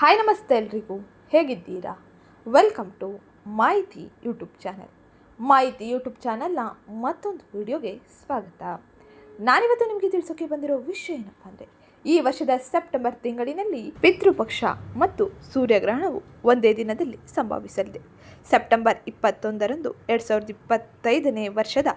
Hi ನಮಸ್ತೆ ಎಲ್ರಿಗೂ. ಹೇಗಿದ್ದೀರಾ? Welcome to Mahiti YouTube channel. Mahiti YouTube ಚಾನಲ್ನ ಮತ್ತೊಂದು ವಿಡಿಯೋಗೆ ಸ್ವಾಗತ. ನಾನಿವತ್ತು ನಿಮಗೆ ತಿಳಿಸೋಕೆ ಬಂದಿರೋ ವಿಷಯ ಏನಪ್ಪ ಅಂದರೆ, ಈ ವರ್ಷದ ಸೆಪ್ಟೆಂಬರ್ ತಿಂಗಳಿನಲ್ಲಿ ಪಿತೃಪಕ್ಷ ಮತ್ತು ಸೂರ್ಯಗ್ರಹಣವು ಒಂದೇ ದಿನದಲ್ಲಿ ಸಂಭವಿಸಲಿದೆ. ಸೆಪ್ಟೆಂಬರ್ ಇಪ್ಪತ್ತೊಂದರಂದು ಎರಡು ಸಾವಿರದ ಇಪ್ಪತ್ತೈದನೇ ವರ್ಷದ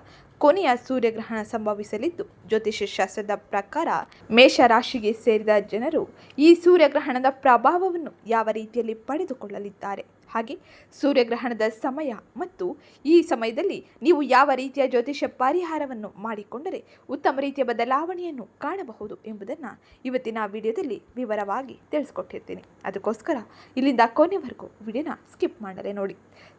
ಕೊನೆಯ ಸೂರ್ಯಗ್ರಹಣ ಸಂಭವಿಸಲಿದ್ದು ಜ್ಯೋತಿಷ್ಯ ಶಾಸ್ತ್ರದ ಪ್ರಕಾರ ಮೇಷರಾಶಿಗೆ ಸೇರಿದ ಜನರು ಈ ಸೂರ್ಯಗ್ರಹಣದ ಪ್ರಭಾವವನ್ನು ಯಾವ ರೀತಿಯಲ್ಲಿ ಪಡೆದುಕೊಳ್ಳಲಿದ್ದಾರೆ? ಹಾಗೆ ಸೂರ್ಯಗ್ರಹಣದ ಸಮಯ ಮತ್ತು ಈ ಸಮಯದಲ್ಲಿ ನೀವು ಯಾವ ರೀತಿಯ ಜ್ಯೋತಿಷ್ಯ ಪರಿಹಾರವನ್ನು ಮಾಡಿಕೊಂಡರೆ ಉತ್ತಮ ರೀತಿಯ ಬದಲಾವಣೆಯನ್ನು ಕಾಣಬಹುದು ಎಂಬುದನ್ನು ಇವತ್ತಿನ ವಿಡಿಯೋದಲ್ಲಿ ವಿವರವಾಗಿ ತಿಳಿಸ್ಕೊಟ್ಟಿರ್ತೀನಿ. ಅದಕ್ಕೋಸ್ಕರ ಇಲ್ಲಿಂದ ಕೊನೆವರೆಗೂ ವಿಡಿಯೋನ ಸ್ಕಿಪ್ ಮಾಡಲೇ ನೋಡಿ.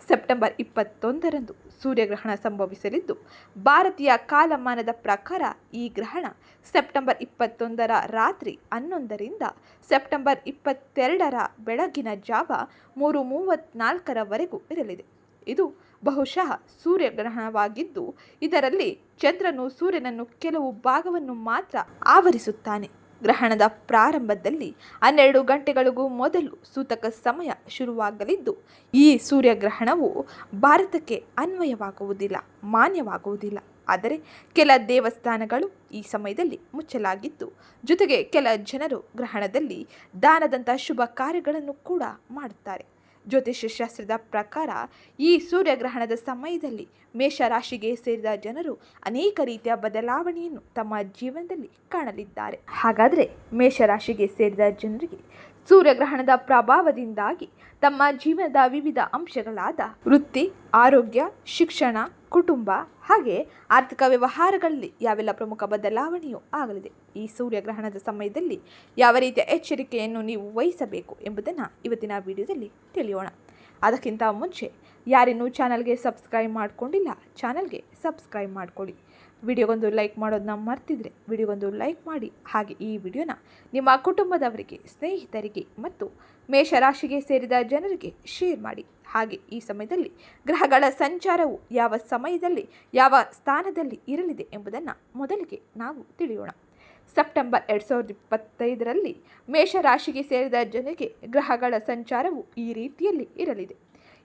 ಸೆಪ್ಟೆಂಬರ್ ಇಪ್ಪತ್ತೊಂದರಂದು ಸೂರ್ಯಗ್ರಹಣ ಸಂಭವಿಸಲಿದ್ದು, ಭಾರತೀಯ ಕಾಲಮಾನದ ಪ್ರಕಾರ ಈ ಗ್ರಹಣ ಸೆಪ್ಟೆಂಬರ್ ಇಪ್ಪತ್ತೊಂದರ ರಾತ್ರಿ ಹನ್ನೊಂದರಿಂದ ಸೆಪ್ಟೆಂಬರ್ ಇಪ್ಪತ್ತೆರಡರ ಬೆಳಗಿನ ಜಾವ ಮೂರು ಮೂವತ್ತ್ನಾಲ್ಕರವರೆಗೂ ಇರಲಿದೆ. ಇದು ಬಹುಶಃ ಸೂರ್ಯಗ್ರಹಣವಾಗಿದ್ದು, ಇದರಲ್ಲಿ ಚಂದ್ರನು ಸೂರ್ಯನನ್ನು ಕೆಲವು ಭಾಗವನ್ನು ಮಾತ್ರ ಆವರಿಸುತ್ತಾನೆ. ಗ್ರಹಣದ ಪ್ರಾರಂಭದಲ್ಲಿ ಹನ್ನೆರಡು ಗಂಟೆಗಳಿಗೂ ಮೊದಲು ಸೂತಕ ಸಮಯ ಶುರುವಾಗಲಿದ್ದು, ಈ ಸೂರ್ಯಗ್ರಹಣವು ಭಾರತಕ್ಕೆ ಅನ್ವಯವಾಗುವುದಿಲ್ಲ, ಮಾನ್ಯವಾಗುವುದಿಲ್ಲ. ಆದರೆ ಕೆಲ ದೇವಸ್ಥಾನಗಳು ಈ ಸಮಯದಲ್ಲಿ ಮುಚ್ಚಲಾಗಿದ್ದು, ಜೊತೆಗೆ ಕೆಲ ಜನರು ಗ್ರಹಣದಲ್ಲಿ ದಾನದಂಥ ಶುಭ ಕಾರ್ಯಗಳನ್ನು ಕೂಡ ಮಾಡುತ್ತಾರೆ. ಜ್ಯೋತಿಷ್ಯ ಶಾಸ್ತ್ರದ ಪ್ರಕಾರ ಈ ಸೂರ್ಯಗ್ರಹಣದ ಸಮಯದಲ್ಲಿ ಮೇಷರಾಶಿಗೆ ಸೇರಿದ ಜನರು ಅನೇಕ ರೀತಿಯ ಬದಲಾವಣೆಯನ್ನು ತಮ್ಮ ಜೀವನದಲ್ಲಿ ಕಾಣಲಿದ್ದಾರೆ. ಹಾಗಾದರೆ ಮೇಷರಾಶಿಗೆ ಸೇರಿದ ಜನರಿಗೆ ಸೂರ್ಯಗ್ರಹಣದ ಪ್ರಭಾವದಿಂದಾಗಿ ತಮ್ಮ ಜೀವನದ ವಿವಿಧ ಅಂಶಗಳಾದ ವೃತ್ತಿ, ಆರೋಗ್ಯ, ಶಿಕ್ಷಣ, ಕುಟುಂಬ ಹಾಗೆ ಆರ್ಥಿಕ ವ್ಯವಹಾರಗಳಲ್ಲಿ ಯಾವೆಲ್ಲ ಪ್ರಮುಖ ಬದಲಾವಣೆಯೂ ಆಗಲಿದೆ. ಈ ಸೂರ್ಯಗ್ರಹಣದ ಸಮಯದಲ್ಲಿ ಯಾವ ರೀತಿಯ ಎಚ್ಚರಿಕೆಯನ್ನು ನೀವು ವಹಿಸಬೇಕು ಎಂಬುದನ್ನು ಇವತ್ತಿನ ವಿಡಿಯೋದಲ್ಲಿ ತಿಳಿಯೋಣ. ಅದಕ್ಕಿಂತ ಮುಂಚೆ ಯಾರಿನ್ನೂ ಚಾನಲ್ಗೆ ಸಬ್ಸ್ಕ್ರೈಬ್ ಮಾಡಿಕೊಂಡಿಲ್ಲ ಚಾನಲ್ಗೆ ಸಬ್ಸ್ಕ್ರೈಬ್ ಮಾಡಿಕೊಳ್ಳಿ. ವಿಡಿಯೋಗೊಂದು ಲೈಕ್ ಮಾಡೋದನ್ನ ಮರ್ತಿದ್ರೆ ವಿಡಿಯೋಗೊಂದು ಲೈಕ್ ಮಾಡಿ. ಹಾಗೆ ಈ ವಿಡಿಯೋನ ನಿಮ್ಮ ಕುಟುಂಬದವರಿಗೆ, ಸ್ನೇಹಿತರಿಗೆ ಮತ್ತು ಮೇಷರಾಶಿಗೆ ಸೇರಿದ ಜನರಿಗೆ ಶೇರ್ ಮಾಡಿ. ಹಾಗೆ ಈ ಸಮಯದಲ್ಲಿ ಗ್ರಹಗಳ ಸಂಚಾರವು ಯಾವ ಸಮಯದಲ್ಲಿ, ಯಾವ ಸ್ಥಾನದಲ್ಲಿ ಇರಲಿದೆ ಎಂಬುದನ್ನು ಮೊದಲಿಗೆ ನಾವು ತಿಳಿಯೋಣ. ಸೆಪ್ಟೆಂಬರ್ ಎರಡು ಸಾವಿರದ ಇಪ್ಪತ್ತೈದರಲ್ಲಿ ಮೇಷರಾಶಿಗೆ ಸೇರಿದ ಜನರಿಗೆ ಗ್ರಹಗಳ ಸಂಚಾರವು ಈ ರೀತಿಯಲ್ಲಿ ಇರಲಿದೆ.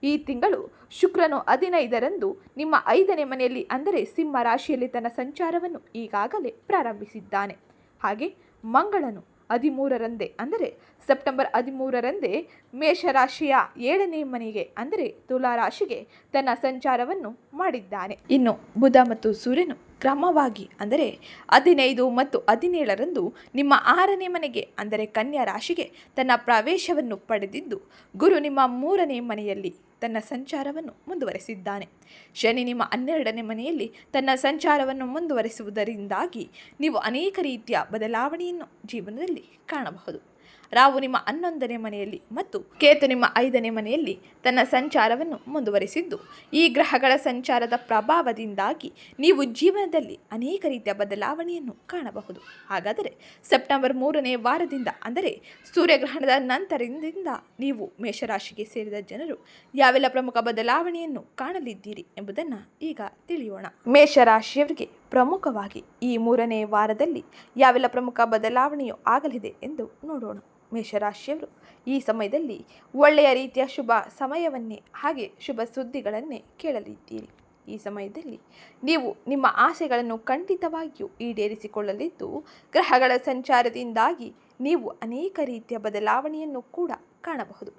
ಈ ತಿಂಗಳು ಶುಕ್ರನು ಹದಿನೈದರಂದು ನಿಮ್ಮ ಐದನೇ ಮನೆಯಲ್ಲಿ ಅಂದರೆ ಸಿಂಹ ರಾಶಿಯಲ್ಲಿ ತನ್ನ ಸಂಚಾರವನ್ನು ಈಗಾಗಲೇ ಪ್ರಾರಂಭಿಸಿದ್ದಾನೆ. ಹಾಗೆ ಮಂಗಳನು ಹದಿಮೂರರಂದೇ, ಅಂದರೆ ಸೆಪ್ಟೆಂಬರ್ ಹದಿಮೂರರಂದೇ ಮೇಷರಾಶಿಯ ಏಳನೇ ಮನೆಗೆ, ಅಂದರೆ ತುಲಾ ರಾಶಿಗೆ ತನ್ನ ಸಂಚಾರವನ್ನು ಮಾಡಿದ್ದಾನೆ. ಇನ್ನು ಬುಧ ಮತ್ತು ಸೂರ್ಯನು ಕ್ರಮವಾಗಿ, ಅಂದರೆ ಹದಿನೈದು ಮತ್ತು ಹದಿನೇಳರಂದು ನಿಮ್ಮ ಆರನೇ ಮನೆಗೆ, ಅಂದರೆ ಕನ್ಯಾ ರಾಶಿಗೆ ತನ್ನ ಪ್ರವೇಶವನ್ನು ಪಡೆದಿದ್ದು, ಗುರು ನಿಮ್ಮ ಮೂರನೇ ಮನೆಯಲ್ಲಿ ತನ್ನ ಸಂಚಾರವನ್ನು ಮುಂದುವರೆಸಿದ್ದಾನೆ. ಶನಿ ನಿಮ್ಮ ಹನ್ನೆರಡನೇ ಮನೆಯಲ್ಲಿ ತನ್ನ ಸಂಚಾರವನ್ನು ಮುಂದುವರೆಸುವುದರಿಂದಾಗಿ ನೀವು ಅನೇಕ ರೀತಿಯ ಬದಲಾವಣೆಯನ್ನು ಜೀವನದಲ್ಲಿ ಕಾಣಬಹುದು. ರಾವು ನಿಮ್ಮ ಹನ್ನೊಂದನೇ ಮನೆಯಲ್ಲಿ ಮತ್ತು ಕೇತು ನಿಮ್ಮ ಐದನೇ ಮನೆಯಲ್ಲಿ ತನ್ನ ಸಂಚಾರವನ್ನು ಮುಂದುವರಿಸಿದ್ದು. ಈ ಗ್ರಹಗಳ ಸಂಚಾರದ ಪ್ರಭಾವದಿಂದಾಗಿ ನೀವು ಜೀವನದಲ್ಲಿ ಅನೇಕ ರೀತಿಯ ಬದಲಾವಣೆಯನ್ನು ಕಾಣಬಹುದು. ಹಾಗಾದರೆ ಸೆಪ್ಟೆಂಬರ್ ಮೂರನೇ ವಾರದಿಂದ, ಅಂದರೆ ಸೂರ್ಯಗ್ರಹಣದ ನಂತರದಿಂದ ನೀವು ಮೇಷರಾಶಿಗೆ ಸೇರಿದ ಜನರು ಯಾವೆಲ್ಲ ಪ್ರಮುಖ ಬದಲಾವಣೆಯನ್ನು ಕಾಣಲಿದ್ದೀರಿ ಎಂಬುದನ್ನು ಈಗ ತಿಳಿಯೋಣ. ಮೇಷರಾಶಿಯವರಿಗೆ ಪ್ರಮುಖವಾಗಿ ಈ ಮೂರನೇ ವಾರದಲ್ಲಿ ಯಾವೆಲ್ಲ ಪ್ರಮುಖ ಬದಲಾವಣೆಯು ಆಗಲಿದೆ ಎಂದು ನೋಡೋಣ. ಮೇಷರಾಶಿಯವರು ಈ ಸಮಯದಲ್ಲಿ ಒಳ್ಳೆಯ ರೀತಿಯ ಶುಭ ಸಮಯವನ್ನೇ ಹಾಗೆ ಶುಭ ಸುದ್ದಿಗಳನ್ನೇ ಕೇಳಲಿದ್ದೀರಿ. ಈ ಸಮಯದಲ್ಲಿ ನೀವು ನಿಮ್ಮ ಆಸೆಗಳನ್ನು ಖಂಡಿತವಾಗಿಯೂ ಈಡೇರಿಸಿಕೊಳ್ಳಲಿದ್ದು, ಗ್ರಹಗಳ ಸಂಚಾರದಿಂದಾಗಿ ನೀವು ಅನೇಕ ರೀತಿಯ ಬದಲಾವಣೆಯನ್ನು ಕೂಡ ಕಾಣಬಹುದು.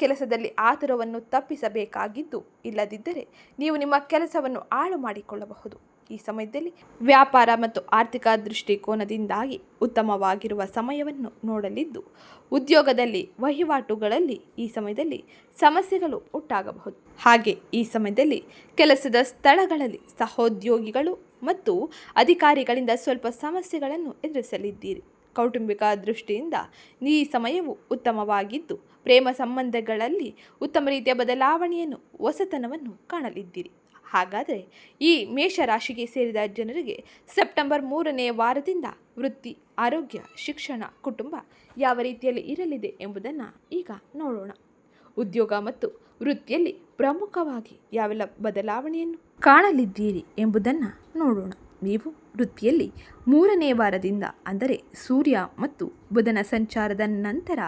ಕೆಲಸದಲ್ಲಿ ಆತುರವನ್ನು ತಪ್ಪಿಸಬೇಕಾಗಿದ್ದು ಇಲ್ಲದಿದ್ದರೆ ನೀವು ನಿಮ್ಮ ಕೆಲಸವನ್ನು ಹಾಳು ಮಾಡಿಕೊಳ್ಳಬಹುದು. ಈ ಸಮಯದಲ್ಲಿ ವ್ಯಾಪಾರ ಮತ್ತು ಆರ್ಥಿಕ ದೃಷ್ಟಿಕೋನದಿಂದಾಗಿ ಉತ್ತಮವಾಗಿರುವ ಸಮಯವನ್ನು ನೋಡಲಿದ್ದು, ಉದ್ಯೋಗದಲ್ಲಿ ವಹಿವಾಟುಗಳಲ್ಲಿ ಈ ಸಮಯದಲ್ಲಿ ಸಮಸ್ಯೆಗಳು ಉಂಟಾಗಬಹುದು. ಹಾಗೆ ಈ ಸಮಯದಲ್ಲಿ ಕೆಲಸದ ಸ್ಥಳಗಳಲ್ಲಿ ಸಹೋದ್ಯೋಗಿಗಳು ಮತ್ತು ಅಧಿಕಾರಿಗಳಿಂದ ಸ್ವಲ್ಪ ಸಮಸ್ಯೆಗಳನ್ನು ಎದುರಿಸಲಿದ್ದೀರಿ. ಕೌಟುಂಬಿಕ ದೃಷ್ಟಿಯಿಂದ ಈ ಸಮಯವು ಉತ್ತಮವಾಗಿದ್ದು, ಪ್ರೇಮ ಸಂಬಂಧಗಳಲ್ಲಿ ಉತ್ತಮ ರೀತಿಯ ಬದಲಾವಣೆಯನ್ನು, ಹೊಸತನವನ್ನು ಕಾಣಲಿದ್ದೀರಿ. ಹಾಗಾದರೆ ಈ ಮೇಷರಾಶಿಗೆ ಸೇರಿದ ಜನರಿಗೆ ಸೆಪ್ಟೆಂಬರ್ ಮೂರನೇ ವಾರದಿಂದ ವೃತ್ತಿ, ಆರೋಗ್ಯ, ಶಿಕ್ಷಣ, ಕುಟುಂಬ ಯಾವ ರೀತಿಯಲ್ಲಿ ಇರಲಿದೆ ಎಂಬುದನ್ನು ಈಗ ನೋಡೋಣ. ಉದ್ಯೋಗ ಮತ್ತು ವೃತ್ತಿಯಲ್ಲಿ ಪ್ರಮುಖವಾಗಿ ಯಾವೆಲ್ಲ ಬದಲಾವಣೆಯನ್ನು ಕಾಣಲಿದ್ದೀರಿ ಎಂಬುದನ್ನು ನೋಡೋಣ. ನೀವು ವೃತ್ತಿಯಲ್ಲಿ ಮೂರನೇ ವಾರದಿಂದ ಅಂದರೆ ಸೂರ್ಯ ಮತ್ತು ಬುಧನ ಸಂಚಾರದ ನಂತರ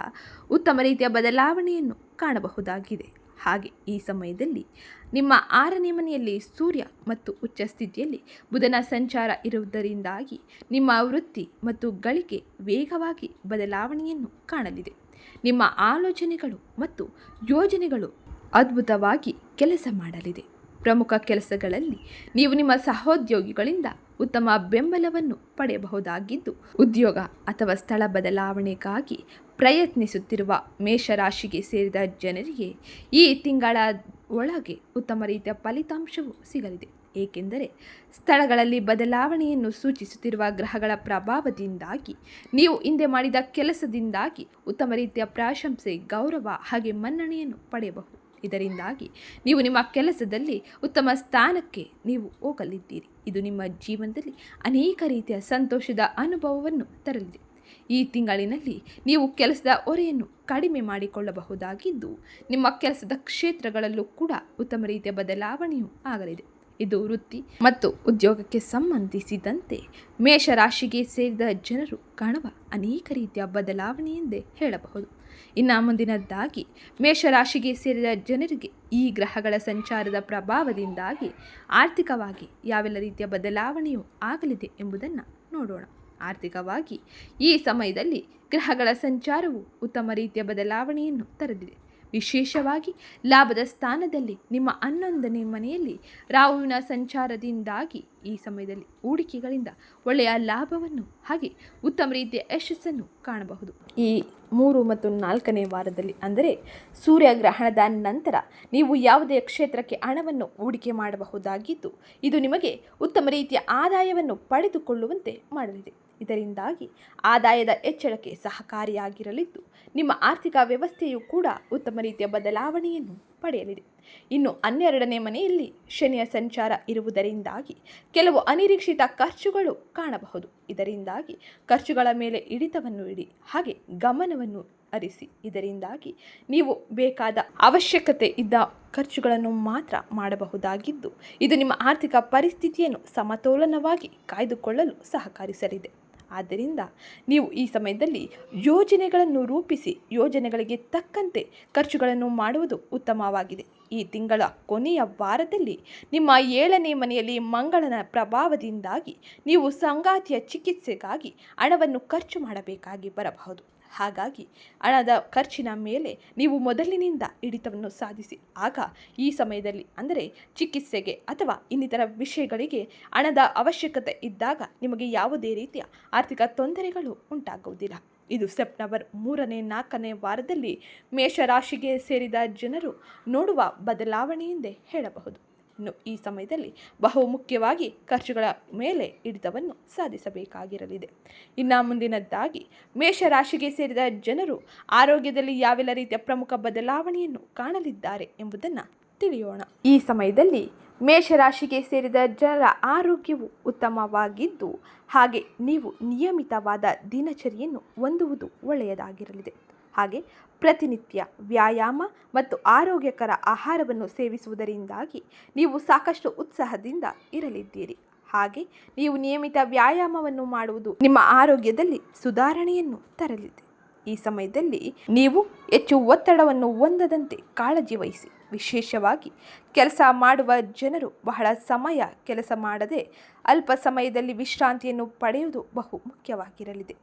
ಉತ್ತಮ ರೀತಿಯ ಬದಲಾವಣೆಯನ್ನು ಕಾಣಬಹುದಾಗಿದೆ. ಹಾಗೆ ಈ ಸಮಯದಲ್ಲಿ ನಿಮ್ಮ ಆರನೇ ಮನೆಯಲ್ಲಿ ಸೂರ್ಯ ಮತ್ತು ಉಚ್ಚ ಸ್ಥಿತಿಯಲ್ಲಿ ಬುಧನ ಸಂಚಾರ ಇರುವುದರಿಂದಾಗಿ ನಿಮ್ಮ ವೃತ್ತಿ ಮತ್ತು ಗಳಿಕೆ ವೇಗವಾಗಿ ಬದಲಾವಣೆಯನ್ನು ಕಾಣಲಿದೆ. ನಿಮ್ಮ ಆಲೋಚನೆಗಳು ಮತ್ತು ಯೋಜನೆಗಳು ಅದ್ಭುತವಾಗಿ ಕೆಲಸ ಮಾಡಲಿದೆ. ಪ್ರಮುಖ ಕೆಲಸಗಳಲ್ಲಿ ನೀವು ನಿಮ್ಮ ಸಹೋದ್ಯೋಗಿಗಳಿಂದ ಉತ್ತಮ ಬೆಂಬಲವನ್ನು ಪಡೆಯಬಹುದಾಗಿದ್ದು, ಉದ್ಯೋಗ ಅಥವಾ ಸ್ಥಳ ಬದಲಾವಣೆಗಾಗಿ ಪ್ರಯತ್ನಿಸುತ್ತಿರುವ ಮೇಷರಾಶಿಗೆ ಸೇರಿದ ಜನರಿಗೆ ಈ ತಿಂಗಳ ಒಳಗೆ ಉತ್ತಮ ರೀತಿಯ ಫಲಿತಾಂಶವು ಸಿಗಲಿದೆ. ಏಕೆಂದರೆ ಸ್ಥಳಗಳಲ್ಲಿ ಬದಲಾವಣೆಯನ್ನು ಸೂಚಿಸುತ್ತಿರುವ ಗ್ರಹಗಳ ಪ್ರಭಾವದಿಂದಾಗಿ, ನೀವು ಹಿಂದೆ ಮಾಡಿದ ಕೆಲಸದಿಂದಾಗಿ ಉತ್ತಮ ರೀತಿಯ ಪ್ರಾಶಂಸೆ, ಗೌರವ ಹಾಗೆ ಮನ್ನಣೆಯನ್ನು ಪಡೆಯಬಹುದು. ಇದರಿಂದಾಗಿ ನೀವು ನಿಮ್ಮ ಕೆಲಸದಲ್ಲಿ ಉತ್ತಮ ಸ್ಥಾನಕ್ಕೆ ನೀವು ಹೋಗಲಿದ್ದೀರಿ. ಇದು ನಿಮ್ಮ ಜೀವನದಲ್ಲಿ ಅನೇಕ ರೀತಿಯ ಸಂತೋಷದ ಅನುಭವವನ್ನು ತರಲಿದೆ. ಈ ತಿಂಗಳಿನಲ್ಲಿ ನೀವು ಕೆಲಸದ ಹೊರೆಯನ್ನು ಕಡಿಮೆ ಮಾಡಿಕೊಳ್ಳಬಹುದಾಗಿದ್ದು, ನಿಮ್ಮ ಕೆಲಸದ ಕ್ಷೇತ್ರಗಳಲ್ಲೂ ಕೂಡ ಉತ್ತಮ ರೀತಿಯ ಬದಲಾವಣೆಯೂ ಆಗಲಿದೆ. ಇದು ವೃತ್ತಿ ಮತ್ತು ಉದ್ಯೋಗಕ್ಕೆ ಸಂಬಂಧಿಸಿದಂತೆ ಮೇಷರಾಶಿಗೆ ಸೇರಿದ ಜನರು ಕಾಣುವ ಅನೇಕ ರೀತಿಯ ಬದಲಾವಣೆ ಎಂದೇ ಹೇಳಬಹುದು. ಇನ್ನು ಮುಂದಿನದ್ದಾಗಿ ಮೇಷರಾಶಿಗೆ ಸೇರಿದ ಜನರಿಗೆ ಈ ಗ್ರಹಗಳ ಸಂಚಾರದ ಪ್ರಭಾವದಿಂದಾಗಿ ಆರ್ಥಿಕವಾಗಿ ಯಾವೆಲ್ಲ ರೀತಿಯ ಬದಲಾವಣೆಯೂ ಆಗಲಿದೆ ಎಂಬುದನ್ನು ನೋಡೋಣ. ಆರ್ಥಿಕವಾಗಿ ಈ ಸಮಯದಲ್ಲಿ ಗ್ರಹಗಳ ಸಂಚಾರವು ಉತ್ತಮ ರೀತಿಯ ಬದಲಾವಣೆಯನ್ನು ತರಲಿದೆ ವಿಶೇಷವಾಗಿ ಲಾಭದ ಸ್ಥಾನದಲ್ಲಿ ನಿಮ್ಮ ಹನ್ನೊಂದನೇ ಮನೆಯಲ್ಲಿ ರಾಹುವಿನ ಸಂಚಾರದಿಂದಾಗಿ ಈ ಸಮಯದಲ್ಲಿ ಹೂಡಿಕೆಗಳಿಂದ ಒಳ್ಳೆಯ ಲಾಭವನ್ನು ಹಾಗೆ ಉತ್ತಮ ರೀತಿಯ ಯಶಸ್ಸನ್ನು ಕಾಣಬಹುದು. ಈ ಮೂರು ಮತ್ತು ನಾಲ್ಕನೇ ವಾರದಲ್ಲಿ ಅಂದರೆ ಸೂರ್ಯಗ್ರಹಣದ ನಂತರ ನೀವು ಯಾವುದೇ ಕ್ಷೇತ್ರಕ್ಕೆ ಹಣವನ್ನು ಹೂಡಿಕೆ ಮಾಡಬಹುದಾಗಿದ್ದು, ಇದು ನಿಮಗೆ ಉತ್ತಮ ರೀತಿಯ ಆದಾಯವನ್ನು ಪಡೆದುಕೊಳ್ಳುವಂತೆ ಮಾಡಲಿದೆ. ಇದರಿಂದಾಗಿ ಆದಾಯದ ಹೆಚ್ಚಳಕ್ಕೆ ಸಹಕಾರಿಯಾಗಿರಲಿದ್ದು, ನಿಮ್ಮ ಆರ್ಥಿಕ ವ್ಯವಸ್ಥೆಯು ಕೂಡ ಉತ್ತಮ ರೀತಿಯ ಬದಲಾವಣೆಯನ್ನು ಪಡೆಯಲಿದೆ. ಇನ್ನು ಹನ್ನೆರಡನೇ ಮನೆಯಲ್ಲಿ ಶನಿಯ ಸಂಚಾರ ಇರುವುದರಿಂದಾಗಿ ಕೆಲವು ಅನಿರೀಕ್ಷಿತ ಖರ್ಚುಗಳು ಕಾಣಬಹುದು. ಇದರಿಂದಾಗಿ ಖರ್ಚುಗಳ ಮೇಲೆ ಹಿಡಿತವನ್ನು ಇಡಿ, ಹಾಗೆ ಗಮನವನ್ನು ಹರಿಸಿ. ಇದರಿಂದಾಗಿ ನೀವು ಬೇಕಾದ ಅವಶ್ಯಕತೆ ಇದ್ದ ಖರ್ಚುಗಳನ್ನು ಮಾತ್ರ ಮಾಡಬಹುದಾಗಿದ್ದು, ಇದು ನಿಮ್ಮ ಆರ್ಥಿಕ ಪರಿಸ್ಥಿತಿಯನ್ನು ಸಮತೋಲನವಾಗಿ ಕಾಯ್ದುಕೊಳ್ಳಲು ಸಹಕರಿಸಲಿದೆ. ಆದ್ದರಿಂದ ನೀವು ಈ ಸಮಯದಲ್ಲಿ ಯೋಜನೆಗಳನ್ನು ರೂಪಿಸಿ ಯೋಜನೆಗಳಿಗೆ ತಕ್ಕಂತೆ ಖರ್ಚುಗಳನ್ನು ಮಾಡುವುದು ಉತ್ತಮವಾಗಿದೆ. ಈ ತಿಂಗಳ ಕೊನೆಯ ವಾರದಲ್ಲಿ ನಿಮ್ಮ ಏಳನೇ ಮನೆಯಲ್ಲಿ ಮಂಗಳನ ಪ್ರಭಾವದಿಂದಾಗಿ ನೀವು ಸಂಗಾತಿಯ ಚಿಕಿತ್ಸೆಗಾಗಿ ಹಣವನ್ನು ಖರ್ಚು ಮಾಡಬೇಕಾಗಿ ಬರಬಹುದು. ಹಾಗಾಗಿ ಹಣದ ಖರ್ಚಿನ ಮೇಲೆ ನೀವು ಮೊದಲಿನಿಂದ ಹಿಡಿತವನ್ನು ಸಾಧಿಸಿ. ಆಗ ಈ ಸಮಯದಲ್ಲಿ ಅಂದರೆ ಚಿಕಿತ್ಸೆಗೆ ಅಥವಾ ಇನ್ನಿತರ ವಿಷಯಗಳಿಗೆ ಹಣದ ಅವಶ್ಯಕತೆ ಇದ್ದಾಗ ನಿಮಗೆ ಯಾವುದೇ ರೀತಿಯ ಆರ್ಥಿಕ ತೊಂದರೆಗಳು ಉಂಟಾಗುವುದಿಲ್ಲ. ಇದು ಸೆಪ್ಟೆಂಬರ್ ಮೂರನೇ ನಾಲ್ಕನೇ ವಾರದಲ್ಲಿ ಮೇಷರಾಶಿಗೆ ಸೇರಿದ ಜನರು ನೋಡುವ ಬದಲಾವಣೆ ಎಂದೇ ಹೇಳಬಹುದು. ಈ ಸಮಯದಲ್ಲಿ ಬಹು ಮುಖ್ಯವಾಗಿ ಖರ್ಚುಗಳ ಮೇಲೆ ಹಿಡಿತವನ್ನು ಸಾಧಿಸಬೇಕಾಗಿರಲಿದೆ. ಇನ್ನು ಮುಂದಿನದ್ದಾಗಿ, ಮೇಷರಾಶಿಗೆ ಸೇರಿದ ಜನರು ಆರೋಗ್ಯದಲ್ಲಿ ಯಾವೆಲ್ಲ ರೀತಿಯ ಪ್ರಮುಖ ಬದಲಾವಣೆಯನ್ನು ಕಾಣಲಿದ್ದಾರೆ ಎಂಬುದನ್ನು ತಿಳಿಯೋಣ. ಈ ಸಮಯದಲ್ಲಿ ಮೇಷರಾಶಿಗೆ ಸೇರಿದ ಜನರ ಆರೋಗ್ಯವು ಉತ್ತಮವಾಗಿದ್ದು, ಹಾಗೆ ನೀವು ನಿಯಮಿತವಾದ ದಿನಚರಿಯನ್ನು ಹೊಂದುವುದು ಒಳ್ಳೆಯದಾಗಿರಲಿದೆ. ಹಾಗೆ ಪ್ರತಿನಿತ್ಯ ವ್ಯಾಯಾಮ ಮತ್ತು ಆರೋಗ್ಯಕರ ಆಹಾರವನ್ನು ಸೇವಿಸುವುದರಿಂದಾಗಿ ನೀವು ಸಾಕಷ್ಟು ಉತ್ಸಾಹದಿಂದ ಇರಲಿದ್ದೀರಿ. ಹಾಗೆ ನೀವು ನಿಯಮಿತ ವ್ಯಾಯಾಮವನ್ನು ಮಾಡುವುದು ನಿಮ್ಮ ಆರೋಗ್ಯದಲ್ಲಿ ಸುಧಾರಣೆಯನ್ನು ತರಲಿದೆ. ಈ ಸಮಯದಲ್ಲಿ ನೀವು ಹೆಚ್ಚು ಒತ್ತಡವನ್ನು ಹೊಂದದಂತೆ ಕಾಳಜಿ ವಹಿಸಿ. ವಿಶೇಷವಾಗಿ ಕೆಲಸ ಮಾಡುವ ಜನರು ಬಹಳ ಸಮಯ ಕೆಲಸ ಮಾಡದೆ ಅಲ್ಪ ಸಮಯದಲ್ಲಿ ವಿಶ್ರಾಂತಿಯನ್ನು ಪಡೆಯುವುದು ಬಹು ಮುಖ್ಯವಾಗಿರಲಿದೆ.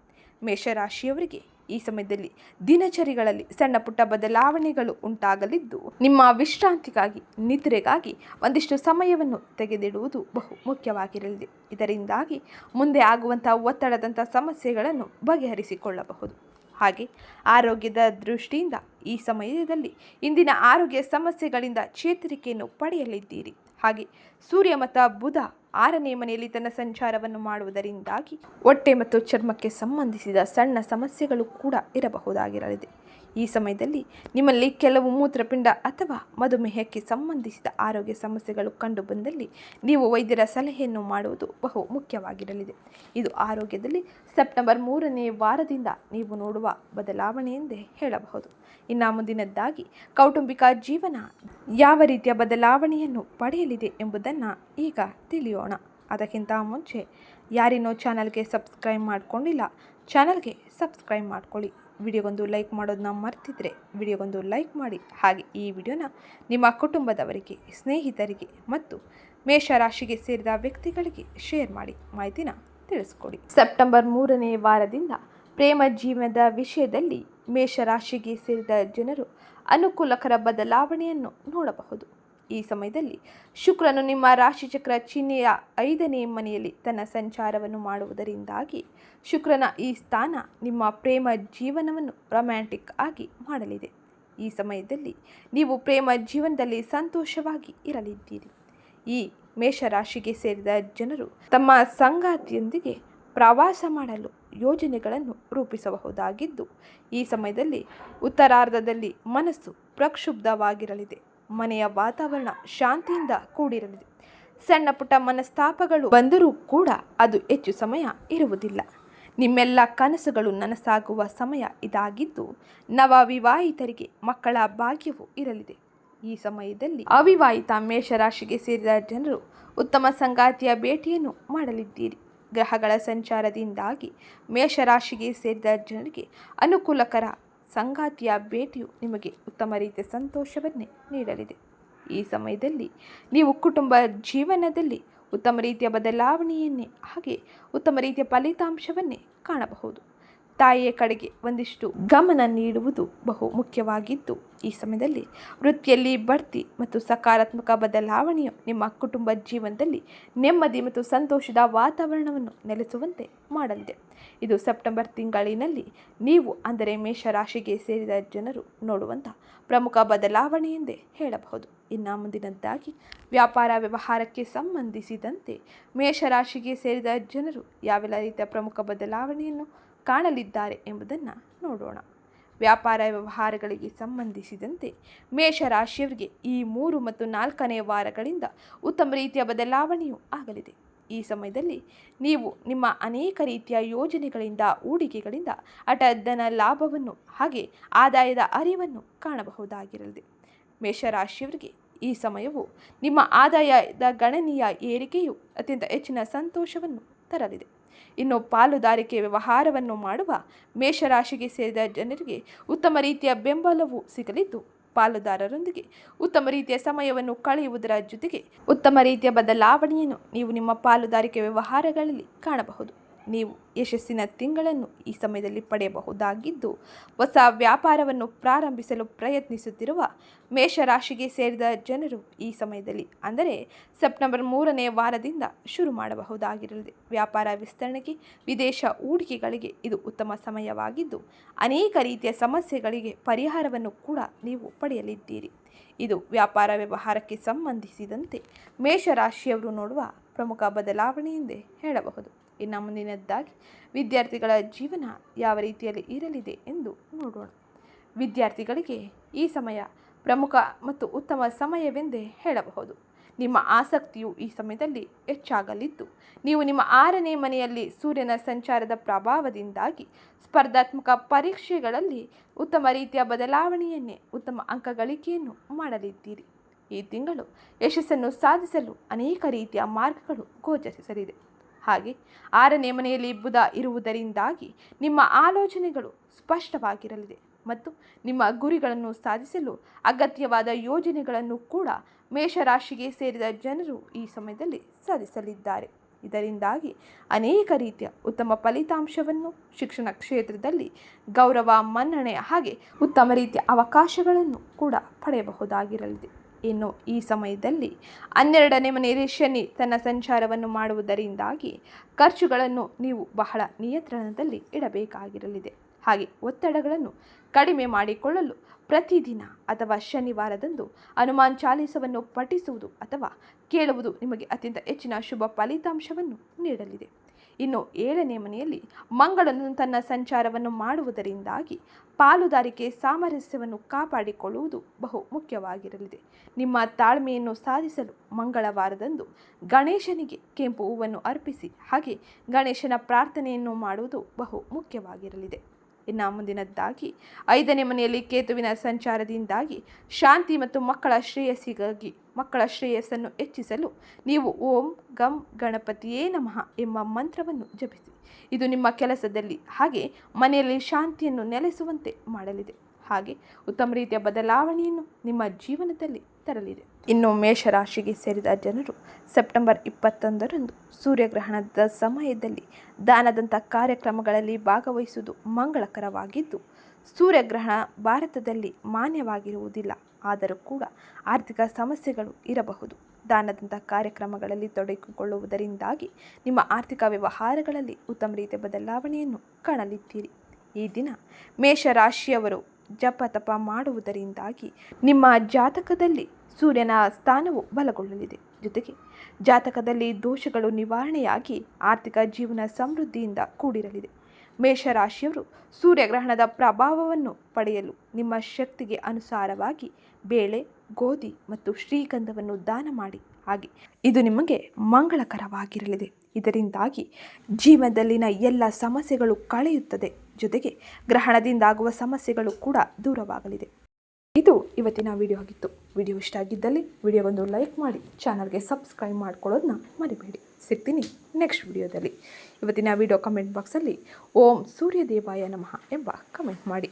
ಮೇಷರಾಶಿಯವರಿಗೆ ಈ ಸಮಯದಲ್ಲಿ ದಿನಚರಿಗಳಲ್ಲಿ ಸಣ್ಣ ಪುಟ್ಟ ಬದಲಾವಣೆಗಳು ಉಂಟಾಗಲಿದ್ದು, ನಿಮ್ಮ ವಿಶ್ರಾಂತಿಗಾಗಿ, ನಿದ್ರೆಗಾಗಿ ಒಂದಿಷ್ಟು ಸಮಯವನ್ನು ತೆಗೆದಿಡುವುದು ಬಹು ಮುಖ್ಯವಾಗಿರಲಿದೆ. ಇದರಿಂದಾಗಿ ಮುಂದೆ ಆಗುವಂಥ ಒತ್ತಡದಂಥ ಸಮಸ್ಯೆಗಳನ್ನು ಬಗೆಹರಿಸಿಕೊಳ್ಳಬಹುದು. ಹಾಗೆ ಆರೋಗ್ಯದ ದೃಷ್ಟಿಯಿಂದ ಈ ಸಮಯದಲ್ಲಿ ಇಂದಿನ ಆರೋಗ್ಯ ಸಮಸ್ಯೆಗಳಿಂದ ಚೇತರಿಕೆಯನ್ನು ಪಡೆಯಲಿದ್ದೀರಿ. ಹಾಗೆ ಸೂರ್ಯ ಮತ್ತು ಬುಧ ಆರನೇ ಮನೆಯಲ್ಲಿ ತನ್ನ ಸಂಚಾರವನ್ನು ಮಾಡುವುದರಿಂದಾಗಿ ಹೊಟ್ಟೆ ಮತ್ತು ಚರ್ಮಕ್ಕೆ ಸಂಬಂಧಿಸಿದ ಸಣ್ಣ ಸಮಸ್ಯೆಗಳು ಕೂಡ ಇರಬಹುದಾಗಿರಲಿದೆ. ಈ ಸಮಯದಲ್ಲಿ ನಿಮ್ಮಲ್ಲಿ ಕೆಲವು ಮೂತ್ರಪಿಂಡ ಅಥವಾ ಮಧುಮೇಹಕ್ಕೆ ಸಂಬಂಧಿಸಿದ ಆರೋಗ್ಯ ಸಮಸ್ಯೆಗಳು ಕಂಡುಬಂದಲ್ಲಿ ನೀವು ವೈದ್ಯರ ಸಲಹೆಯನ್ನು ಮಾಡುವುದು ಬಹು ಮುಖ್ಯವಾಗಿರಲಿದೆ. ಇದು ಆರೋಗ್ಯದಲ್ಲಿ ಸೆಪ್ಟೆಂಬರ್ ಮೂರನೇ ವಾರದಿಂದ ನೀವು ನೋಡುವ ಬದಲಾವಣೆ ಎಂದೇ ಹೇಳಬಹುದು. ಇನ್ನು ಮುಂದಿನದ್ದಾಗಿ, ಕೌಟುಂಬಿಕ ಜೀವನ ಯಾವ ರೀತಿಯ ಬದಲಾವಣೆಯನ್ನು ಪಡೆಯಲಿದೆ ಎಂಬುದನ್ನು ಈಗ ತಿಳಿಯೋಣ. ಅದಕ್ಕಿಂತ ಮುಂಚೆ, ಯಾರಿನ್ನೂ ಚಾನಲ್ಗೆ ಸಬ್ಸ್ಕ್ರೈಬ್ ಮಾಡಿಕೊಂಡಿಲ್ಲ, ಚಾನಲ್ಗೆ ಸಬ್ಸ್ಕ್ರೈಬ್ ಮಾಡ್ಕೊಳ್ಳಿ. ವಿಡಿಯೋಗೊಂದು ಲೈಕ್ ಮಾಡೋದನ್ನ ಮರ್ತಿದ್ರೆ ವಿಡಿಯೋಗೊಂದು ಲೈಕ್ ಮಾಡಿ. ಹಾಗೆ ಈ ವಿಡಿಯೋನ ನಿಮ್ಮ ಕುಟುಂಬದವರಿಗೆ, ಸ್ನೇಹಿತರಿಗೆ ಮತ್ತು ಮೇಷರಾಶಿಗೆ ಸೇರಿದ ವ್ಯಕ್ತಿಗಳಿಗೆ ಶೇರ್ ಮಾಡಿ. ಮಾಹಿತಿನ ತಿಳಿಸ್ಕೊಡಿ. ಸೆಪ್ಟೆಂಬರ್ ಮೂರನೇ ವಾರದಿಂದ ಪ್ರೇಮ ಜೀವನದ ವಿಷಯದಲ್ಲಿ ಮೇಷರಾಶಿಗೆ ಸೇರಿದ ಜನರು ಅನುಕೂಲಕರ ಬದಲಾವಣೆಯನ್ನು ನೋಡಬಹುದು. ಈ ಸಮಯದಲ್ಲಿ. ಶುಕ್ರನು ನಿಮ್ಮ ರಾಶಿಚಕ್ರ ಚಿಹ್ನೆಯ ಐದನೇ ಮನೆಯಲ್ಲಿ ತನ್ನ ಸಂಚಾರವನ್ನು ಮಾಡುವುದರಿಂದಾಗಿ ಶುಕ್ರನ ಈ ಸ್ಥಾನ ನಿಮ್ಮ ಪ್ರೇಮ ಜೀವನವನ್ನು ರೊಮ್ಯಾಂಟಿಕ್ ಆಗಿ ಮಾಡಲಿದೆ. ಈ ಸಮಯದಲ್ಲಿ ನೀವು ಪ್ರೇಮ ಜೀವನದಲ್ಲಿ ಸಂತೋಷವಾಗಿ ಇರಲಿದ್ದೀರಿ. ಈ ಮೇಷರಾಶಿಗೆ ಸೇರಿದ ಜನರು ತಮ್ಮ ಸಂಗಾತಿಯೊಂದಿಗೆ ಪ್ರವಾಸ ಮಾಡಲು ಯೋಜನೆಗಳನ್ನು ರೂಪಿಸಬಹುದಾಗಿದ್ದು, ಈ ಸಮಯದಲ್ಲಿ ಉತ್ತರಾರ್ಧದಲ್ಲಿ ಮನಸ್ಸು ಪ್ರಕ್ಷುಬ್ಧವಾಗಿರಲಿದೆ. ಮನೆಯ ವಾತಾವರಣ ಶಾಂತಿಯಿಂದ ಕೂಡಿರಲಿದೆ. ಸಣ್ಣ ಪುಟ್ಟ ಮನಸ್ತಾಪಗಳು ಬಂದರೂ ಕೂಡ ಅದು ಹೆಚ್ಚು ಸಮಯ ಇರುವುದಿಲ್ಲ. ನಿಮ್ಮೆಲ್ಲ ಕನಸುಗಳು ನನಸಾಗುವ ಸಮಯ ಇದಾಗಿದ್ದು ನವ ವಿವಾಹಿತರಿಗೆ ಮಕ್ಕಳ ಭಾಗ್ಯವು ಇರಲಿದೆ. ಈ ಸಮಯದಲ್ಲಿ ಅವಿವಾಹಿತ ಮೇಷರಾಶಿಗೆ ಸೇರಿದ ಜನರು ಉತ್ತಮ ಸಂಗಾತಿಯ ಭೇಟಿಯನ್ನು ಮಾಡಲಿದ್ದೀರಿ. ಗ್ರಹಗಳ ಸಂಚಾರದಿಂದಾಗಿ ಮೇಷರಾಶಿಗೆ ಸೇರಿದ ಜನರಿಗೆ ಅನುಕೂಲಕರ ಸಂಗಾತಿಯ ಭೇಟಿಯು ನಿಮಗೆ ಉತ್ತಮ ರೀತಿಯ ಸಂತೋಷವನ್ನೇ ನೀಡಲಿದೆ. ಈ ಸಮಯದಲ್ಲಿ ನೀವು ಕುಟುಂಬ ಜೀವನದಲ್ಲಿ ಉತ್ತಮ ರೀತಿಯ ಬದಲಾವಣೆಯನ್ನೇ ಹಾಗೆ ಉತ್ತಮ ರೀತಿಯ ಫಲಿತಾಂಶವನ್ನೇ ಕಾಣಬಹುದು. ತಾಯಿಯ ಕಡೆಗೆ ಒಂದಿಷ್ಟು ಗಮನ ನೀಡುವುದು ಬಹು ಮುಖ್ಯವಾಗಿದ್ದು, ಈ ಸಮಯದಲ್ಲಿ ವೃತ್ತಿಯಲ್ಲಿ ಬಡ್ತಿ ಮತ್ತು ಸಕಾರಾತ್ಮಕ ಬದಲಾವಣೆಯು ನಿಮ್ಮ ಕುಟುಂಬ ಜೀವನದಲ್ಲಿ ನೆಮ್ಮದಿ ಮತ್ತು ಸಂತೋಷದ ವಾತಾವರಣವನ್ನು ನೆಲೆಸುವಂತೆ ಮಾಡಲಿದೆ. ಇದು ಸೆಪ್ಟೆಂಬರ್ ತಿಂಗಳಿನಲ್ಲಿ ನೀವು ಅಂದರೆ ಮೇಷರಾಶಿಗೆ ಸೇರಿದ ಜನರು ನೋಡುವಂಥ ಪ್ರಮುಖ ಬದಲಾವಣೆ ಎಂದೇ ಹೇಳಬಹುದು. ಇನ್ನು ಮುಂದಿನದ್ದಾಗಿ ವ್ಯಾಪಾರ ವ್ಯವಹಾರಕ್ಕೆ ಸಂಬಂಧಿಸಿದಂತೆ ಮೇಷರಾಶಿಗೆ ಸೇರಿದ ಜನರು ಯಾವೆಲ್ಲ ರೀತಿಯ ಪ್ರಮುಖ ಬದಲಾವಣೆಯನ್ನು ಕಾಣಲಿದ್ದಾರೆ ಎಂಬುದನ್ನು ನೋಡೋಣ. ವ್ಯಾಪಾರ ವ್ಯವಹಾರಗಳಿಗೆ ಸಂಬಂಧಿಸಿದಂತೆ ಮೇಷರಾಶಿಯವರಿಗೆ ಈ ಮೂರು ಮತ್ತು ನಾಲ್ಕನೇ ವಾರಗಳಿಂದ ಉತ್ತಮ ರೀತಿಯ ಬದಲಾವಣೆಯೂ ಆಗಲಿದೆ. ಈ ಸಮಯದಲ್ಲಿ ನೀವು ನಿಮ್ಮ ಅನೇಕ ರೀತಿಯ ಯೋಜನೆಗಳಿಂದ, ಹೂಡಿಕೆಗಳಿಂದ ಅಟದ್ದನ ಲಾಭವನ್ನು ಹಾಗೆ ಆದಾಯದ ಅರಿವನ್ನು ಕಾಣಬಹುದಾಗಿರಲಿದೆ. ಮೇಷರಾಶಿಯವರಿಗೆ ಈ ಸಮಯವು ನಿಮ್ಮ ಆದಾಯದ ಗಣನೀಯ ಏರಿಕೆಯು ಅತ್ಯಂತ ಹೆಚ್ಚಿನ ಸಂತೋಷವನ್ನು ತರಲಿದೆ. ಇನ್ನು ಪಾಲುದಾರಿಕೆ ವ್ಯವಹಾರವನ್ನು ಮಾಡುವ ಮೇಷರಾಶಿಗೆ ಸೇರಿದ ಜನರಿಗೆ ಉತ್ತಮ ರೀತಿಯ ಬೆಂಬಲವು ಸಿಗಲಿದ್ದು, ಪಾಲುದಾರರೊಂದಿಗೆ ಉತ್ತಮ ರೀತಿಯ ಸಮಯವನ್ನು ಕಳೆಯುವುದರ ಜೊತೆಗೆ ಉತ್ತಮ ರೀತಿಯ ಬದಲಾವಣೆಯನ್ನು ನೀವು ನಿಮ್ಮ ಪಾಲುದಾರಿಕೆ ವ್ಯವಹಾರಗಳಲ್ಲಿ ಕಾಣಬಹುದು. ನೀವು ಯಶಸ್ಸಿನ ತಿಂಗಳನ್ನು ಈ ಸಮಯದಲ್ಲಿ ಪಡೆಯಬಹುದಾಗಿದ್ದು, ಹೊಸ ವ್ಯಾಪಾರವನ್ನು ಪ್ರಾರಂಭಿಸಲು ಪ್ರಯತ್ನಿಸುತ್ತಿರುವ ಮೇಷರಾಶಿಗೆ ಸೇರಿದ ಜನರು ಈ ಸಮಯದಲ್ಲಿ, ಅಂದರೆ ಸೆಪ್ಟೆಂಬರ್ ಮೂರನೇ ವಾರದಿಂದ ಶುರು ಮಾಡಬಹುದಾಗಿರಲಿದೆ ವ್ಯಾಪಾರ ವಿಸ್ತರಣೆಗೆ ವಿದೇಶ ಹೂಡಿಕೆಗಳಿಗೆ ಇದು ಉತ್ತಮ ಸಮಯವಾಗಿದ್ದು, ಅನೇಕ ರೀತಿಯ ಸಮಸ್ಯೆಗಳಿಗೆ ಪರಿಹಾರವನ್ನು ಕೂಡ ನೀವು ಪಡೆಯಲಿದ್ದೀರಿ. ಇದು ವ್ಯಾಪಾರ ವ್ಯವಹಾರಕ್ಕೆ ಸಂಬಂಧಿಸಿದಂತೆ ಮೇಷರಾಶಿಯವರು ನೋಡುವ ಪ್ರಮುಖ ಬದಲಾವಣೆ ಎಂದೇ ಹೇಳಬಹುದು. ಇನ್ನು ಮುಂದಿನದ್ದಾಗಿ ವಿದ್ಯಾರ್ಥಿಗಳ ಜೀವನ ಯಾವ ರೀತಿಯಲ್ಲಿ ಇರಲಿದೆ ಎಂದು ನೋಡೋಣ. ವಿದ್ಯಾರ್ಥಿಗಳಿಗೆ ಈ ಸಮಯ ಪ್ರಮುಖ ಮತ್ತು ಉತ್ತಮ ಸಮಯವೆಂದೇ ಹೇಳಬಹುದು. ನಿಮ್ಮ ಆಸಕ್ತಿಯು ಈ ಸಮಯದಲ್ಲಿ ಹೆಚ್ಚಾಗಲಿದ್ದು, ನೀವು ನಿಮ್ಮ ಆರನೇ ಮನೆಯಲ್ಲಿ ಸೂರ್ಯನ ಸಂಚಾರದ ಪ್ರಭಾವದಿಂದಾಗಿ ಸ್ಪರ್ಧಾತ್ಮಕ ಪರೀಕ್ಷೆಗಳಲ್ಲಿ ಉತ್ತಮ ರೀತಿಯ ಬದಲಾವಣೆಯನ್ನೇ ಉತ್ತಮ ಅಂಕಗಳಿಕೆಯನ್ನು ಮಾಡಲಿದ್ದೀರಿ. ಈ ತಿಂಗಳು ಯಶಸ್ಸನ್ನು ಸಾಧಿಸಲು ಅನೇಕ ರೀತಿಯ ಮಾರ್ಗಗಳು ಗೋಚರಿಸಲಿದೆ. ಹಾಗೆ ಆರನೇ ಮನೆಯಲ್ಲಿ ಬುಧ ಇರುವುದರಿಂದಾಗಿ ನಿಮ್ಮ ಆಲೋಚನೆಗಳು ಸ್ಪಷ್ಟವಾಗಿರಲಿದೆ ಮತ್ತು ನಿಮ್ಮ ಗುರಿಗಳನ್ನು ಸಾಧಿಸಲು ಅಗತ್ಯವಾದ ಯೋಜನೆಗಳನ್ನು ಕೂಡ ಮೇಷರಾಶಿಗೆ ಸೇರಿದ ಜನರು ಈ ಸಮಯದಲ್ಲಿ ಸಾಧಿಸಲಿದ್ದಾರೆ. ಇದರಿಂದಾಗಿ ಅನೇಕ ರೀತಿಯ ಉತ್ತಮ ಫಲಿತಾಂಶವನ್ನು ಶಿಕ್ಷಣ ಕ್ಷೇತ್ರದಲ್ಲಿ ಗೌರವ, ಮನ್ನಣೆ ಹಾಗೆ ಉತ್ತಮ ರೀತಿಯ ಅವಕಾಶಗಳನ್ನು ಕೂಡ ಪಡೆಯಬಹುದಾಗಿರಲಿದೆ. ಇನ್ನು ಈ ಸಮಯದಲ್ಲಿ ಹನ್ನೆರಡನೇ ಮನೆ ಶನಿ ತನ್ನ ಸಂಚಾರವನ್ನು ಮಾಡುವುದರಿಂದಾಗಿ ಖರ್ಚುಗಳನ್ನು ನೀವು ಬಹಳ ನಿಯಂತ್ರಣದಲ್ಲಿ ಇಡಬೇಕಾಗಿರಲಿದೆ. ಹಾಗೆ ಒತ್ತಡಗಳನ್ನು ಕಡಿಮೆ ಮಾಡಿಕೊಳ್ಳಲು ಪ್ರತಿದಿನ ಅಥವಾ ಶನಿವಾರದಂದು ಹನುಮಾನ್ ಚಾಲೀಸವನ್ನು ಪಠಿಸುವುದು ಅಥವಾ ಕೇಳುವುದು ನಿಮಗೆ ಅತ್ಯಂತ ಹೆಚ್ಚಿನ ಶುಭ ಫಲಿತಾಂಶವನ್ನು ನೀಡಲಿದೆ. ಇನ್ನು ಏಳನೇ ಮನೆಯಲ್ಲಿ ಮಂಗಳನು ತನ್ನ ಸಂಚಾರವನ್ನು ಮಾಡುವುದರಿಂದಾಗಿ ಪಾಲುದಾರಿಕೆ ಸಾಮರಸ್ಯವನ್ನು ಕಾಪಾಡಿಕೊಳ್ಳುವುದು ಬಹು ಮುಖ್ಯವಾಗಿರಲಿದೆ. ನಿಮ್ಮ ತಾಳ್ಮೆಯನ್ನು ಸಾಧಿಸಲು ಮಂಗಳವಾರದಂದು ಗಣೇಶನಿಗೆ ಕೆಂಪು ಹೂವನ್ನು ಅರ್ಪಿಸಿ, ಹಾಗೆ ಗಣೇಶನ ಪ್ರಾರ್ಥನೆಯನ್ನು ಮಾಡುವುದು ಬಹು ಮುಖ್ಯವಾಗಿರಲಿದೆ. ಇನ್ನು ಮುಂದಿನದ್ದಾಗಿ ಐದನೇ ಮನೆಯಲ್ಲಿ ಕೇತುವಿನ ಸಂಚಾರದಿಂದಾಗಿ, ಶಾಂತಿ ಮತ್ತು ಮಕ್ಕಳ ಶ್ರೇಯಸ್ಸಿಗಾಗಿ, ಮಕ್ಕಳ ಶ್ರೇಯಸ್ಸನ್ನು ಹೆಚ್ಚಿಸಲು ನೀವು ಓಂ ಗಂ ಗಣಪತಿಯೇ ನಮಃ ಎಂಬ ಮಂತ್ರವನ್ನು ಜಪಿಸಿ. ಇದು ನಿಮ್ಮ ಕೆಲಸದಲ್ಲಿ ಹಾಗೆ ಮನೆಯಲ್ಲಿ ಶಾಂತಿಯನ್ನು ನೆಲೆಸುವಂತೆ ಮಾಡಲಿದೆ. ಹಾಗೆ ಉತ್ತಮ ರೀತಿಯ ಬದಲಾವಣೆಯನ್ನು ನಿಮ್ಮ ಜೀವನದಲ್ಲಿ ತರಲಿದೆ. ಇನ್ನು ಮೇಷರಾಶಿಗೆ ಸೇರಿದ ಜನರು ಸೆಪ್ಟೆಂಬರ್ ಇಪ್ಪತ್ತೊಂದರಂದು ಸೂರ್ಯಗ್ರಹಣದ ಸಮಯದಲ್ಲಿ ದಾನದಂಥ ಕಾರ್ಯಕ್ರಮಗಳಲ್ಲಿ ಭಾಗವಹಿಸುವುದು ಮಂಗಳಕರವಾಗಿದ್ದು, ಸೂರ್ಯಗ್ರಹಣ ಭಾರತದಲ್ಲಿ ಮಾನ್ಯವಾಗಿರುವುದಿಲ್ಲ, ಆದರೂ ಕೂಡ ಆರ್ಥಿಕ ಸಮಸ್ಯೆಗಳು ಇರಬಹುದು. ದಾನದಂಥ ಕಾರ್ಯಕ್ರಮಗಳಲ್ಲಿ ತೊಡಗಿಕೊಳ್ಳುವುದರಿಂದಾಗಿ ನಿಮ್ಮ ಆರ್ಥಿಕ ವ್ಯವಹಾರಗಳಲ್ಲಿ ಉತ್ತಮ ರೀತಿಯ ಬದಲಾವಣೆಯನ್ನು ಕಾಣಲಿದ್ದೀರಿ. ಈ ದಿನ ಮೇಷರಾಶಿಯವರು ಜಪ ತಪ ಮಾಡುವುದರಿಂದಾಗಿ ನಿಮ್ಮ ಜಾತಕದಲ್ಲಿ ಸೂರ್ಯನ ಸ್ಥಾನವು ಬಲಗೊಳ್ಳಲಿದೆ. ಜೊತೆಗೆ ಜಾತಕದಲ್ಲಿ ದೋಷಗಳು ನಿವಾರಣೆಯಾಗಿ ಆರ್ಥಿಕ ಜೀವನ ಸಮೃದ್ಧಿಯಿಂದ ಕೂಡಿರಲಿದೆ. ಮೇಷರಾಶಿಯವರು ಸೂರ್ಯಗ್ರಹಣದ ಪ್ರಭಾವವನ್ನು ಪಡೆಯಲು ನಿಮ್ಮ ಶಕ್ತಿಗೆ ಅನುಸಾರವಾಗಿ ಬೇಳೆ, ಗೋಧಿ ಮತ್ತು ಶ್ರೀಗಂಧವನ್ನು ದಾನ ಮಾಡಿ. ಹಾಗೆ ಇದು ನಿಮಗೆ ಮಂಗಳಕರವಾಗಿರಲಿದೆ. ಇದರಿಂದಾಗಿ ಜೀವನದಲ್ಲಿನ ಎಲ್ಲ ಸಮಸ್ಯೆಗಳು ಕಳೆಯುತ್ತದೆ. ಜೊತೆಗೆ ಗ್ರಹಣದಿಂದಾಗುವ ಸಮಸ್ಯೆಗಳು ಕೂಡ ದೂರವಾಗಲಿದೆ. ಇದು ಇವತ್ತಿನ ವಿಡಿಯೋ ಆಗಿತ್ತು. ವಿಡಿಯೋ ಇಷ್ಟ ಆಗಿದ್ದಲ್ಲಿ ವಿಡಿಯೋಗೊಂದು ಲೈಕ್ ಮಾಡಿ, ಚಾನಲ್ಗೆ ಸಬ್ಸ್ಕ್ರೈಬ್ ಮಾಡ್ಕೊಳ್ಳೋದನ್ನ ಮರಿಬೇಡಿ. ಸಿಗ್ತೀನಿ ನೆಕ್ಸ್ಟ್ ವಿಡಿಯೋದಲ್ಲಿ. ಇವತ್ತಿನ ವಿಡಿಯೋ ಕಮೆಂಟ್ ಬಾಕ್ಸಲ್ಲಿ ಓಂ ಸೂರ್ಯದೇವಾಯ ನಮಃ ಎಂಬ ಕಮೆಂಟ್ ಮಾಡಿ.